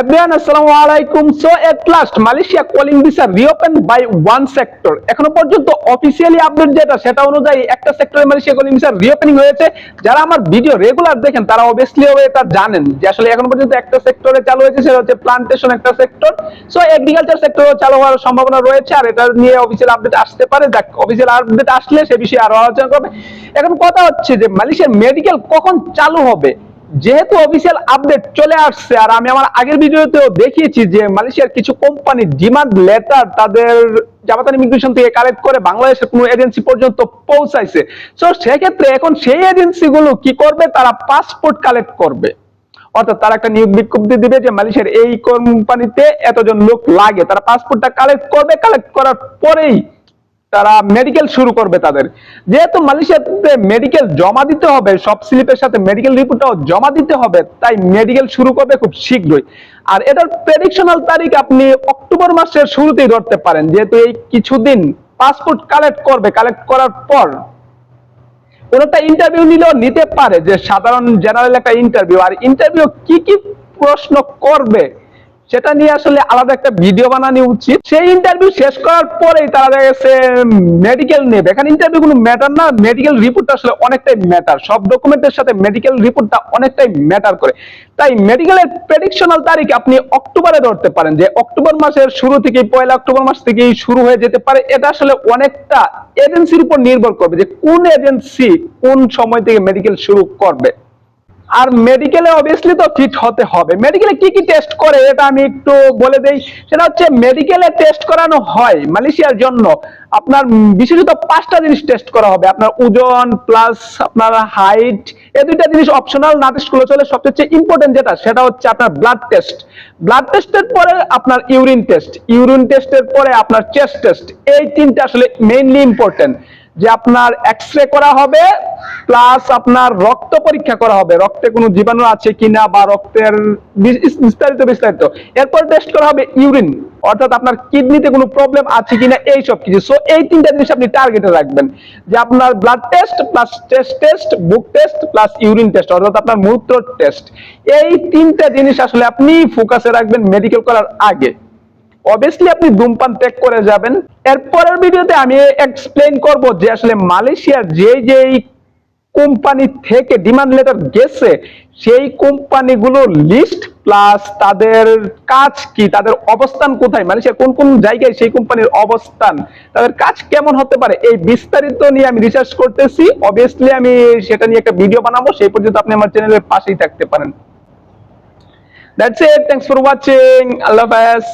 Everyone আসসালামু আলাইকুম। So at last Malaysia calling visa reopen by one sector এখনও পর্যন্ত অফিসিয়ালি আপডেট যেটা, সেটা অনুযায়ী একটা সেক্টরে মালয়েশিয়া কলিং ভিসা রিওপেনিং হয়েছে। যারা আমার ভিডিও রেগুলার দেখেন, তারা অবভিয়াসলি এটা জানেন যে আসলে এখনও পর্যন্ত একটা সেক্টরে চালু হয়েছে, সেটা হচ্ছে প্লান্টেশন একটা সেক্টর সো এগ্রিকালচার সেক্টরও চালু হওয়ার সম্ভাবনা রয়েছে, আর এটা নিয়ে অফিসিয়াল আপডেট আসতে পারে। যাক অফিসিয়াল আপডেট আসলে সে বিষয়ে আরও আলোচনা করবে। এখন কথা হচ্ছে যে মালয়েশিয়ার মেডিকেল কখন চালু হবে? যেহেতু অফিসিয়াল আপডেট চলে আসছে, আর আমি আমার আগের ভিডিওতেও দেখিয়েছি যে মালয়েশিয়ার কিছু কোম্পানি ডিমান্ড লেটার তাদের জাপাতান ইমিগ্রেশন থেকে কালেক্ট করে বাংলাদেশের কোনো এজেন্সি পর্যন্ত পৌঁছাইছে। সো সেক্ষেত্রে এখন সেই এজেন্সিগুলো কি করবে? তারা পাসপোর্ট কালেক্ট করবে। অর্থাৎ তারা একটা নিয়োগ বিজ্ঞপ্তি দিবে যে মালয়েশিয়ার এই কোম্পানিতে এতজন লোক লাগে। তারা পাসপোর্টটা কালেক্ট করবে। কালেক্ট করার পরেই তারা মেডিকেল শুরু করবে তাদের। যেহেতু মালয়েশিয়াতে মেডিকেল জমা দিতে হবে, সব স্লিপের সাথে মেডিকেল রিপোর্টটাও জমা দিতে হবে, তাই মেডিকেল শুরু করবে খুব শীঘ্রই। আর এটার প্রেডিকশনাল তারিখ আপনি অক্টোবর মাসের শুরুতেই ধরতে পারেন, যেহেতু এই কিছুদিন পাসপোর্ট কালেক্ট করবে কালেক্ট করার পর। একটা ইন্টারভিউ নিলেও নিতে পারে, যে সাধারণ জেনারেল একটা ইন্টারভিউ আর ইন্টারভিউ কি কি প্রশ্ন করবে সেটা নিয়ে আসলে আলাদা একটা ভিডিও বানানো উচিত। সেই ইন্টারভিউ শেষ করার পরেই তারা দেখা গেছে মেডিকেল নেবে। এখানে ইন্টারভিউ কোনো ম্যাটার না মেডিকেল রিপোর্টটা আসলে অনেকটাই ম্যাটার সব ডকুমেন্টের সাথে মেডিকেল রিপোর্টটা অনেকটাই ম্যাটার করে। তাই মেডিকেলের প্রেডিকশনাল তারিখ আপনি অক্টোবরে ধরতে পারেন যে অক্টোবর মাসের শুরু থেকে পয়লা অক্টোবর মাস থেকেই শুরু হয়ে যেতে পারে। এটা আসলে অনেকটা এজেন্সির উপর নির্ভর করবে যে কোন এজেন্সি কোন সময় থেকে মেডিকেল শুরু করবে। আর মেডিকেলে অবভিয়াসলি তো ফিট হতে হবে। মেডিকেলে কি কি টেস্ট করে এটা আমি একটু বলে দেই। সেটা হচ্ছে মেডিকেলে টেস্ট করানো হয় মালয়েশিয়ার জন্য। আপনার বিশেষত পাঁচটা জিনিস টেস্ট করা হবে। আপনার ওজন প্লাস আপনার হাইট এই দুইটা জিনিস অপশনাল না টেস্টগুলো চলে। সবচেয়ে ইম্পর্টেন্ট যেটা, সেটা হচ্ছে আপনার ব্লাড টেস্ট ব্লাড টেস্টের পরে আপনার ইউরিন টেস্ট ইউরিন টেস্টের পরে আপনার চেস্ট টেস্ট এই তিনটা আসলে মেইনলি ইম্পর্টেন্ট যে আপনার এক্স রে করা হবে প্লাস আপনার রক্ত পরীক্ষা করা হবে। রক্তে কোনো জীবাণু আছে কিনা বা রক্তের বিস্তারিত বিস্তারিত। এরপর টেস্ট করা হবে ইউরিন অর্থাৎ আপনার কিডনিতে কোনো প্রবলেম আছে কিনা এই সব কিছু। সো এই তিনটা জিনিস আপনি টার্গেটে রাখবেন। যে আপনার blood test plus test test book test plus urine test অর্থাৎ আপনার মূত্র টেস্ট এই তিনটা জিনিস আসলে আপনি ফোকাসে রাখবেন মেডিকেল করার আগে। অবভিয়াসলি আপনি ধূমপান ত্যাগ করে যাবেন। এরপরের ভিডিওতে আমি এক্সপ্লেইন করব যে আসলে মালয়েশিয়ার যে যেই কোম্পানি থেকে ডিমান্ড লেটার গেছে, সেই কোম্পানিগুলো লিস্ট প্লাস তাদের কাজ কি, তাদের অবস্থান কোথায় মালয়েশিয়ার কোন কোন জায়গায় সেই কোম্পানির অবস্থান, তাদের কাজ কেমন হতে পারে, এই বিস্তারিত নিয়ে আমি রিসার্চ করতেছি। অবভিয়াসলি আমি সেটা নিয়ে একটা ভিডিও বানাবো, সেই পর্যন্ত আপনি আমার চ্যানেলের পাশেই থাকতে পারেন। That's it thanks for watching আল্লাহ হাফেজ।